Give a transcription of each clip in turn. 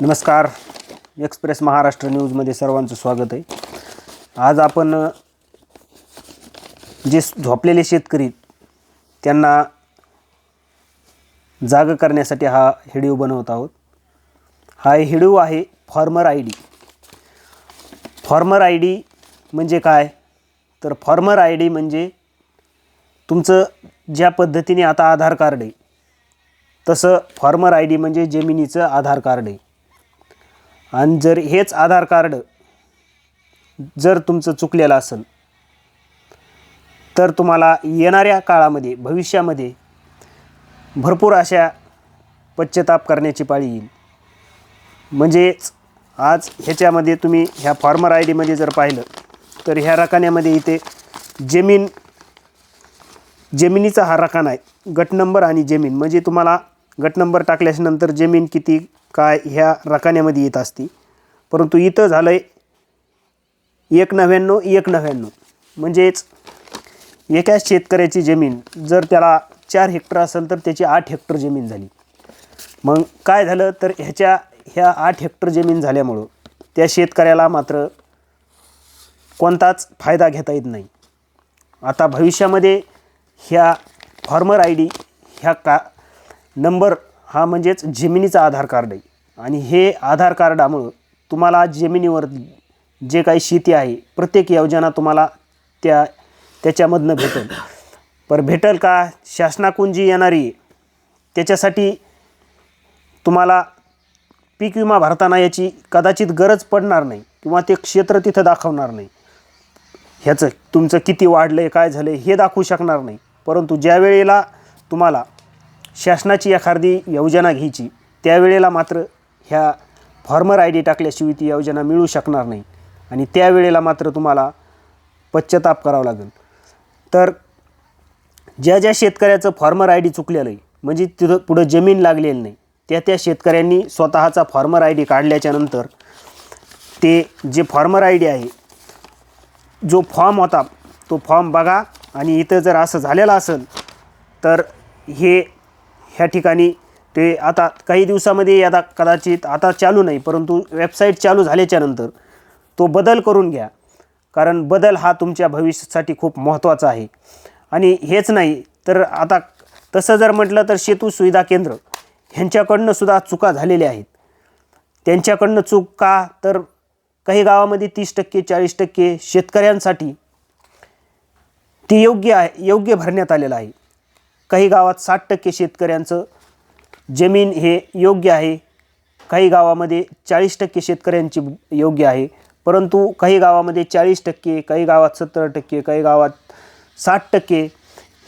नमस्कार. एक्सप्रेस महाराष्ट्र न्यूजमध्ये सर्वांचं स्वागत आहे. आज आपण जे झोपलेले शेतकरी त्यांना जाग करण्यासाठी हा हिडिओ बनवत आहोत. हा हिडिओ आहे former I D. Former I D म्हणजे काय? तर फॉर्मर आय डी म्हणजे तुमचं ज्या पद्धतीने आता आधार कार्ड आहे तसं फॉर्मर आय डी म्हणजे जमिनीचं आधार कार्ड आहे. आणि जर हेच आधार कार्ड जर तुमचं चुकलेलं असेल तर तुम्हाला येणाऱ्या काळामध्ये भविष्यामध्ये भरपूर अशा पश्चाताप करण्याची पाळी येईल. म्हणजेच आज ह्याच्यामध्ये तुम्ही ह्या फॉर्मर आय डीमध्ये जर पाहिलं तर ह्या रकान्यामध्ये इथे जमीन जमिनीचा हा रकाना आहे. गट नंबर आणि जमीन. म्हणजे तुम्हाला गट नंबर टाकल्यानंतर जमीन किती काय ह्या रकान्यामध्ये येत असते. परंतु इथं झालं आहे एक नव्याण्णव एक नव्याण्णव. म्हणजेच एका शेतकऱ्याची जमीन जर त्याला चार हेक्टर असेल तर त्याची आठ हेक्टर जमीन झाली. मग काय झालं? तर ह्याच्या ह्या आठ हेक्टर जमीन झाल्यामुळं त्या शेतकऱ्याला मात्र कोणताच फायदा घेता येत नाही. आता भविष्यामध्ये ह्या फॉर्मर आय डी ह्या का नंबर हा म्हणजेच जमिनीचा आधार कार्ड आहे. आणि हे आधार कार्डामुळं तुम्हाला जमिनीवर जे काही शेती आहे प्रत्येक योजना तुम्हाला त्या त्याच्यामधनं भेटेल. पर भेटेल का? शासनाकडून जी येणारी आहे, त्याच्यासाठी तुम्हाला पीक विमा भरताना याची कदाचित गरज पडणार नाही किंवा ते क्षेत्र तिथं दाखवणार नाही. ह्याचं तुमचं किती वाढलं आहे काय झालं आहे हे दाखवू शकणार नाही. परंतु ज्या वेळेला तुम्हाला शासनाची एखादी योजना घ्यायची त्यावेळेला मात्र ह्या फॉर्मर आय डी टाकल्याशिवाय ती योजना मिळू शकणार नाही. आणि त्यावेळेला मात्र तुम्हाला पश्चाताप करावा लागेल. तर ज्या ज्या शेतकऱ्याचं फॉर्मर आय डी चुकलेलं आहे म्हणजे तिथं पुढं जमीन लागलेली नाही त्या त्या शेतकऱ्यांनी स्वतःचा फॉर्मर आय डी काढल्याच्यानंतर ते जे फॉर्मर आय डी आहे जो फॉर्म होता तो फॉर्म बघा आणि इथं जर असं झालेलं असेल तर हे ह्या ठिकाणी ते आता काही दिवसामध्ये आता कदाचित आता चालू नाही परंतु वेबसाईट चालू झाल्याच्यानंतर तो बदल करून घ्या. कारण बदल हा तुमच्या भविष्यासाठी खूप महत्त्वाचा आहे. आणि हेच नाही तर आता तसं जर म्हटलं तर सेतू सुविधा केंद्र ह्यांच्याकडनं सुद्धा चुका झालेल्या आहेत. त्यांच्याकडनं चूक का? तर काही गावामध्ये तीस टक्के चाळीस टक्के शेतकऱ्यांसाठी ती योग्य आहे योग्य भरण्यात आलेलं आहे. काही गावात साठ टक्के शेतकऱ्यांचं जमीन हे योग्य आहे. काही गावामध्ये चाळीस टक्के शेतकऱ्यांची योग्य आहे. परंतु काही गावामध्ये चाळीस टक्के काही गावात सत्तर टक्के काही गावात साठ टक्के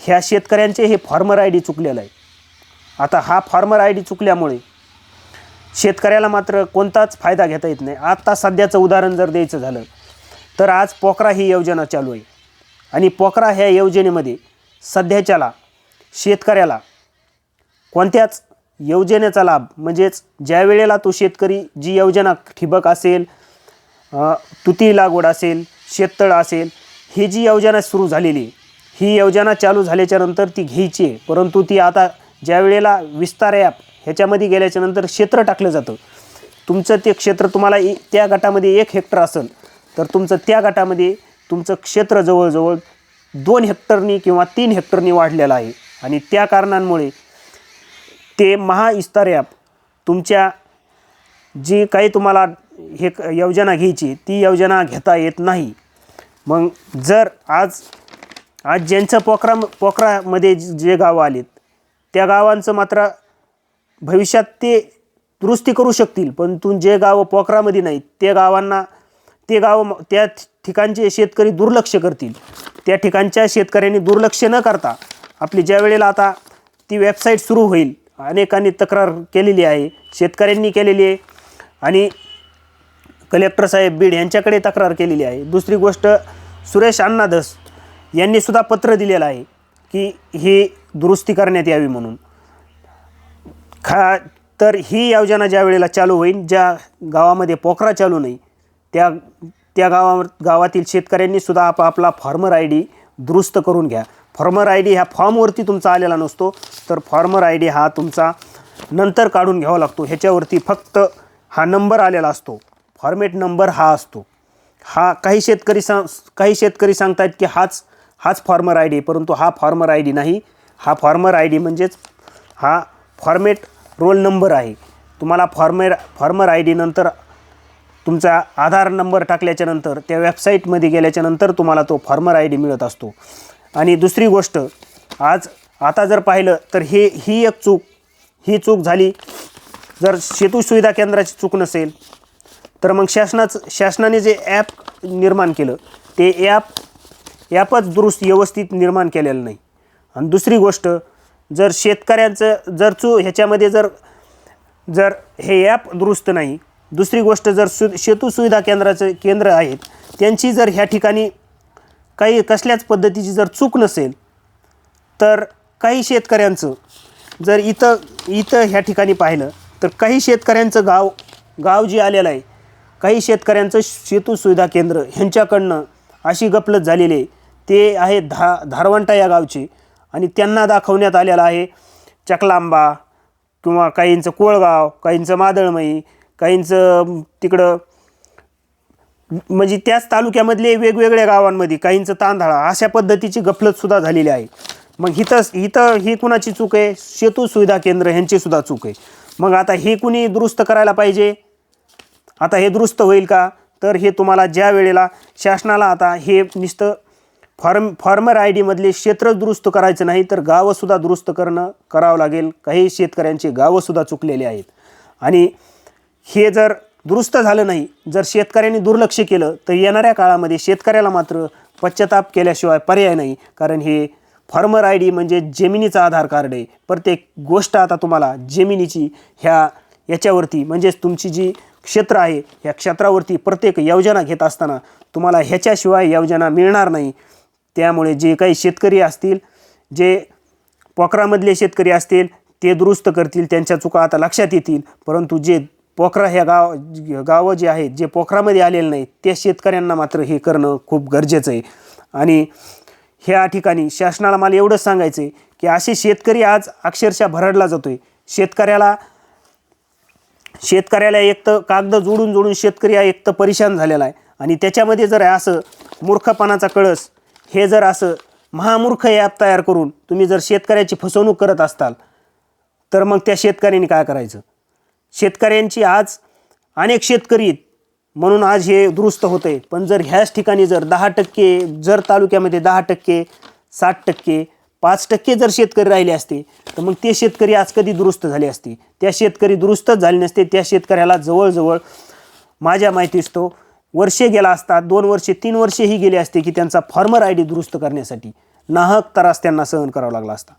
ह्या शेतकऱ्यांचे हे फॉर्मर आय डी चुकलेलं आहे. आता हा फॉर्मर आय डी चुकल्यामुळे शेतकऱ्याला मात्र कोणताच फायदा घेता येत नाही. आत्ता सध्याचं उदाहरण जर द्यायचं झालं तर आज पोकरा ही योजना चालू आहे. आणि पोकरा ह्या योजनेमध्ये सध्याच्याला शेतकऱ्याला कोणत्याच योजनेचा लाभ म्हणजेच ज्या वेळेला तो शेतकरी जी योजना ठिबक असेल तुती लागवड असेल शेततळ असेल ही जी योजना सुरू झालेली आहे ही योजना चालू झाल्याच्यानंतर ती घ्यायची आहे. परंतु ती आता ज्या वेळेला विस्तार ॲप ह्याच्यामध्ये गेल्याच्यानंतर क्षेत्र टाकलं जातं. तुमचं ते क्षेत्र तुम्हाला ए- त्या गटामध्ये एक हेक्टर असेल तर तुमचं त्या गटामध्ये तुमचं क्षेत्र जवळजवळ दोन हेक्टरनी किंवा तीन हेक्टरनी वाढलेलं आहे. आणि त्या कारणांमुळे ते महाइस्तार ॲप तुमच्या जी काही तुम्हाला हे क- योजना घ्यायची ती योजना घेता येत नाही. मग जर आज आज ज्यांचं पोखरा पोखरामध्ये जे गावं आलेत त्या गावांचं मात्र भविष्यात ते दुरुस्ती करू शकतील पण तू जे गावं पोखरामध्ये नाहीत त्या गावांना ते गावं त्या ठिकाणचे शेतकरी दुर्लक्ष करतील. त्या ठिकाणच्या शेतकऱ्यांनी दुर्लक्ष न करता आपली ज्या वेळेला आता ती वेबसाईट सुरू होईल अनेकांनी तक्रार केलेली आहे शेतकऱ्यांनी केलेली आहे आणि कलेक्टर साहेब बीड यांच्याकडे तक्रार केलेली आहे. दुसरी गोष्ट सुरेश अण्णाधस यांनीसुद्धा पत्र दिलेलं आहे की ही दुरुस्ती करण्यात यावी म्हणून. खा तर ही योजना ज्या वेळेला चालू होईल ज्या गावामध्ये पोखरा चालू नाही त्या त्या गावा गावातील शेतकऱ्यांनीसुद्धा आप आपापला फॉर्मर आय डी दुरुस्त करून घ्या. फॉर्मर आय डी ह्या फॉर्मवरती तुमचा आलेला नसतो. तर फॉर्मर आय डी हा तुमचा नंतर काढून घ्यावा लागतो. ह्याच्यावरती फक्त हा नंबर आलेला असतो. फॉर्मेट नंबर हा असतो. हा काही शेतकरी सांग काही शेतकरी सांगतायत की हाच हाच फॉर्मर आय डी परंतु हा फॉर्मर आय डी नाही. हा फॉर्मर आय डी म्हणजेच हा फॉर्मेट रोल नंबर आहे. तुम्हाला फॉर्मेर फॉर्मर आय डी नंतर तुमचा आधार नंबर टाकल्याच्यानंतर त्या वेबसाईटमध्ये गेल्याच्यानंतर तुम्हाला तो फॉर्मर आय डी मिळत असतो. आणि दुसरी गोष्ट आज आता जर पाहिलं तर हे ही एक चूक ही चूक झाली. जर सेतू सुविधा केंद्राची चूक नसेल तर मग शासनाचं शासनाने जे ॲप निर्माण केलं ते ॲप ॲपच दुरुस्त व्यवस्थित निर्माण केलेलं नाही. आणि दुसरी गोष्ट जर शेतकऱ्यांचं जर चू ह्याच्यामध्ये जर जर हे ॲप दुरुस्त नाही दुसरी गोष्ट जर सु सेतू सुविधा केंद्राचं केंद्र आहेत त्यांची जर ह्या ठिकाणी काही कसल्याच पद्धतीची जर चूक नसेल तर काही शेतकऱ्यांचं जर इथं इथं ह्या ठिकाणी पाहिलं तर काही शेतकऱ्यांचं गाव गाव जे आलेलं आहे काही शेतकऱ्यांचं सेतू सुविधा केंद्र ह्यांच्याकडनं अशी गपलत झालेली आहे. ते आहे धा धारवंटा या गावचे आणि त्यांना दाखवण्यात आलेलं आहे चकलांबा किंवा काहींचं कोळगाव काहींचं मादळमई काहींचं तिकडं म्हणजे त्याच तालुक्यामधले वेगवेगळ्या गावांमध्ये काहींचं तांदळा अशा पद्धतीची गफलतसुद्धा झालेली आहे. मग इथं इथं ही कुणाची चूक आहे? सेतू सुविधा केंद्र ह्यांचीसुद्धा चूक आहे. मग आता हे कुणी दुरुस्त करायला पाहिजे? आता हे दुरुस्त होईल का? तर हे तुम्हाला ज्या वेळेला शासनाला आता हे नुसतं फॉर्म फॉर्मर आय डीमधले क्षेत्र दुरुस्त करायचं नाही तर गावंसुद्धा दुरुस्त करणं करावं लागेल. काही शेतकऱ्यांचे गावंसुद्धा चुकलेले आहेत. आणि हे जर दुरुस्त झालं नाही जर शेतकऱ्यांनी दुर्लक्ष केलं तर येणाऱ्या काळामध्ये शेतकऱ्याला मात्र पश्चाताप केल्याशिवाय पर्याय नाही. कारण हे फार्मर आय डी म्हणजे जमिनीचा आधार कार्ड आहे. प्रत्येक गोष्ट आता तुम्हाला जमिनीची ह्या याच्यावरती म्हणजेच तुमची जी क्षेत्र आहे ह्या क्षेत्रावरती प्रत्येक योजना घेत असताना तुम्हाला ह्याच्याशिवाय योजना मिळणार नाही. त्यामुळे जे काही शेतकरी असतील जे पोखरामधले शेतकरी असतील ते दुरुस्त करतील त्यांच्या चुका आता लक्षात येतील. परंतु जे पोखरा ह्या गाव गावं जे आहेत जे पोखरामध्ये आलेले नाहीत त्या शेतकऱ्यांना मात्र हे करणं खूप गरजेचं आहे. आणि ह्या ठिकाणी शासनाला मला एवढंच सांगायचं आहे की असे शेतकरी आज अक्षरशः भरडला जातो आहे शेतकऱ्याला शेतकऱ्याला एक तर कागद जोडून जोडून शेतकरी हा एक तर परेशान झालेला आहे. आणि त्याच्यामध्ये जर असं मूर्खपणाचा कळस हे जर असं महामूर्ख ॲप तयार करून तुम्ही जर शेतकऱ्याची फसवणूक करत असताल तर मग त्या शेतकऱ्यांनी काय करायचं? शेतकऱ्यांची आज अनेक शेतकरी आहेत म्हणून आज हे दुरुस्त होतं आहे पण जर ह्याच ठिकाणी जर दहा टक्के जर तालुक्यामध्ये दहा टक्के साठ टक्के पाच टक्के जर शेतकरी राहिले असते तर मग ते शेतकरी आज कधी दुरुस्त झाले असते? त्या शेतकरी दुरुस्तच झाले नसते त्या शेतकऱ्याला जवळजवळ माझ्या माहिती असतो वर्षे गेला असता दोन वर्षे तीन वर्षेही गेले असते की त्यांचा फॉर्मर आय डी दुरुस्त करण्यासाठी नाहक त्रास त्यांना सहन करावा लागला असता.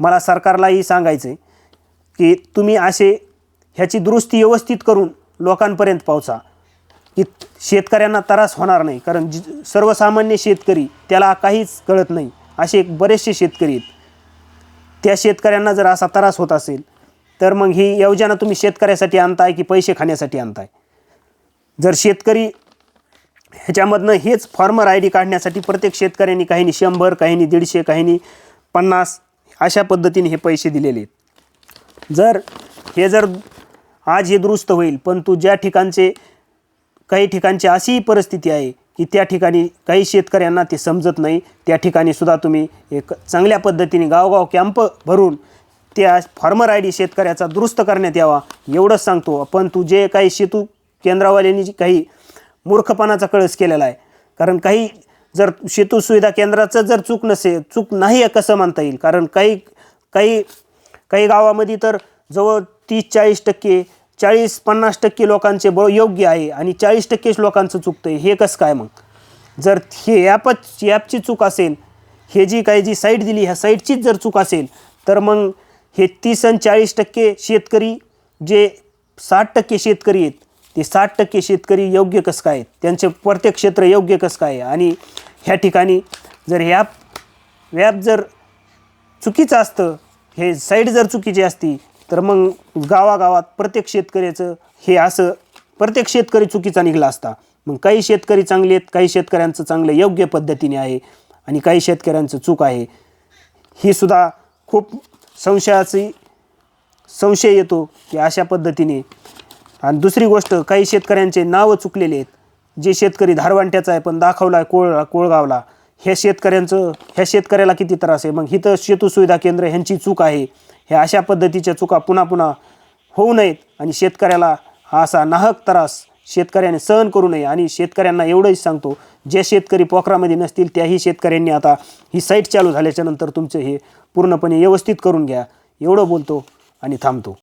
मला सरकारलाही सांगायचं आहे की तुम्ही असे ह्याची दुरुस्ती व्यवस्थित करून लोकांपर्यंत पोहोचा. की शेतकऱ्यांना त्रास होणार नाही कारण जी सर्वसामान्य शेतकरी त्याला काहीच कळत नाही. असे एक बरेचसे शेतकरी आहेत. त्या शेतकऱ्यांना जर असा त्रास होत असेल तर मग ही योजना तुम्ही शेतकऱ्यासाठी आणताय की पैसे खाण्यासाठी आणताय? जर शेतकरी ह्याच्यामधनं हेच फॉर्मर आय डी काढण्यासाठी प्रत्येक शेतकऱ्यांनी काहीनी शंभर काहीनी दीडशे काहीनी पन्नास अशा पद्धतीने हे पैसे दिलेले आहेत. जर हे जर आज हे दुरुस्त होईल पण तू ज्या ठिकाणचे काही ठिकाणची अशीही परिस्थिती आहे की त्या ठिकाणी काही शेतकऱ्यांना ते समजत नाही त्या ठिकाणी सुद्धा तुम्ही एक चांगल्या पद्धतीने गावगाव कॅम्प भरून त्या फार्मर आय डी शेतकऱ्याचा दुरुस्त करण्यात यावा एवढंच सांगतो. पण तू जे काही शेतू केंद्रावाल्यांनी जी काही मूर्खपणाचा कळस केलेला आहे कारण काही जर शेतू सुविधा केंद्राचं जर चूक नसेल चूक नाही आहे कसं मानता येईल? कारण काही काही काही गावामध्ये तर जवळ तीस चाळीस टक्के चाळीस पन्नास टक्के लोकांचे बळ योग्य आहे आणि चाळीस टक्केच लोकांचं चुकतं आहे हे कसं काय मग? जर हे ॲपच ॲपची चूक असेल हे जी काही जी साईट दिली ह्या साईटचीच जर चूक असेल तर मग हे तीस आणि चाळीस टक्के शेतकरी जे साठ टक्के शेतकरी आहेत ते साठ टक्के शेतकरी योग्य कसं काय आहेत? त्यांचे प्रत्येक क्षेत्र योग्य कसं काय आहे? आणि ह्या ठिकाणी जर ह्या ॲप जर चुकीचं असतं हे साईड जर चुकीची असती तर मग गावागावात प्रत्येक शेतकऱ्याचं हे असं प्रत्येक शेतकरी चुकीचा निघाला असता. मग काही शेतकरी चांगले आहेत काही शेतकऱ्यांचं चांगलं योग्य पद्धतीने आहे आणि काही शेतकऱ्यांचं चूक आहे. ही सुद्धा खूप संशयाची संशय येतो की अशा पद्धतीने. आणि दुसरी गोष्ट काही शेतकऱ्यांचे नावं चुकलेले आहेत. जे शेतकरी धारवांट्याचा आहे पण दाखवला आहे कोळ कोळगावला. ह्या शेतकऱ्यांचं ह्या शेतकऱ्याला किती त्रास आहे? मग हिथं शेतू सुविधा केंद्र ह्यांची चूक आहे. ह्या अशा पद्धतीच्या चुका पुन्हा पुन्हा होऊ नयेत आणि शेतकऱ्याला हा असा नाहक त्रास शेतकऱ्याने सहन करू नये. आणि शेतकऱ्यांना एवढंच सांगतो जे शेतकरी पोखरामध्ये नसतील त्याही शेतकऱ्यांनी आता ही साईट चालू झाल्याच्यानंतर तुमचं हे पूर्णपणे व्यवस्थित करून घ्या. एवढं बोलतो आणि थांबतो.